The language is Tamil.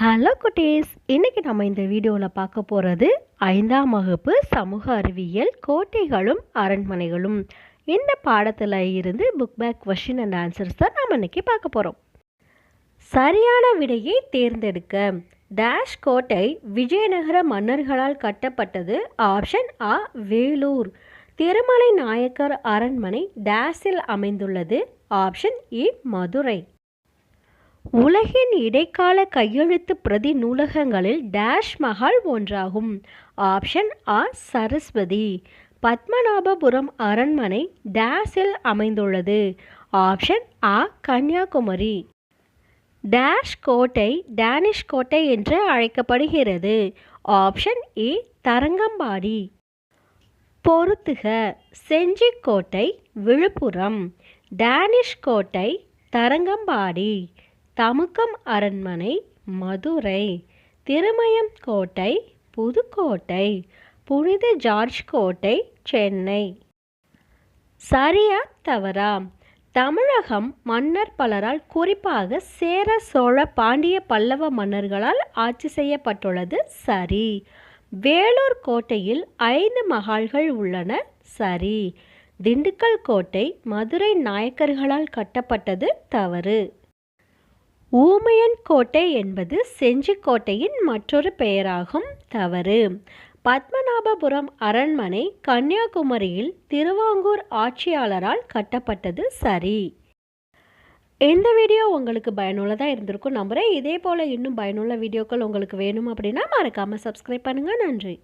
ஹலோ குட்டீஸ். இன்னைக்கு நம்ம இந்த வீடியோவில் பார்க்க போகிறது ஐந்தாம் வகுப்பு சமூக அறிவியல் கோட்டைகளும் அரண்மனைகளும். இந்த பாடத்தில் இருந்து book back question and answers தான் நம்ம இன்றைக்கி பார்க்க போகிறோம் சரியான விடையை தேர்ந்தெடுக்க. டேஷ் கோட்டை விஜயநகர மன்னர்களால் கட்டப்பட்டது ஆப்ஷன் ஆ வேலூர். திருமலை நாயக்கர் அரண்மனை டேஷில் அமைந்துள்ளது ஆப்ஷன் இ e, மதுரை. உலகின் இடைக்கால கையெழுத்து பிரதி நூலகங்களில் டேஷ் மஹால் ஒன்றாகும். ஆப்ஷன் ஆ சரஸ்வதி. பத்மநாபபுரம் அரண்மனை டேஷில் அமைந்துள்ளது. Option A Kanniyakumari. டேஷ் கோட்டை டேனிஷ் கோட்டை என்று அழைக்கப்படுகிறது. Option A Tharangambadi. பொருத்துக செஞ்சிக்கோட்டை விழுப்புரம். டேனிஷ் கோட்டை தரங்கம்பாடி. தமுக்கம் அரண்மனை மதுரை திருமயம் கோட்டை புதுக்கோட்டை புனித ஜார்ஜ் கோட்டை சென்னை. சரியா தவறா தமிழகம் மன்னர் பலரால் குறிப்பாக சேர சோழ பாண்டிய பல்லவ மன்னர்களால் ஆட்சி செய்யப்பட்டுள்ளது சரி. வேலூர் கோட்டையில் ஐந்து மகால்கள் உள்ளன சரி. திண்டுக்கல் கோட்டை மதுரை நாயக்கர்களால் கட்டப்பட்டது தவறு. ஊமையன் கோட்டை என்பது செஞ்சிக்கோட்டையின் மற்றொரு பெயராகும். தவறு. பத்மநாபபுரம் அரண்மனை கன்னியாகுமரியில் திருவாங்கூர் ஆட்சியாளரால் கட்டப்பட்டது சரி. இந்த வீடியோ உங்களுக்கு பயனுள்ளதாக இருந்திருக்கும் நம்புகிறேன் இதே போல் இன்னும் பயனுள்ள வீடியோக்கள் உங்களுக்கு வேணும் அப்படின்னா மறக்காமல் சப்ஸ்கிரைப் பண்ணுங்கள் நன்றி.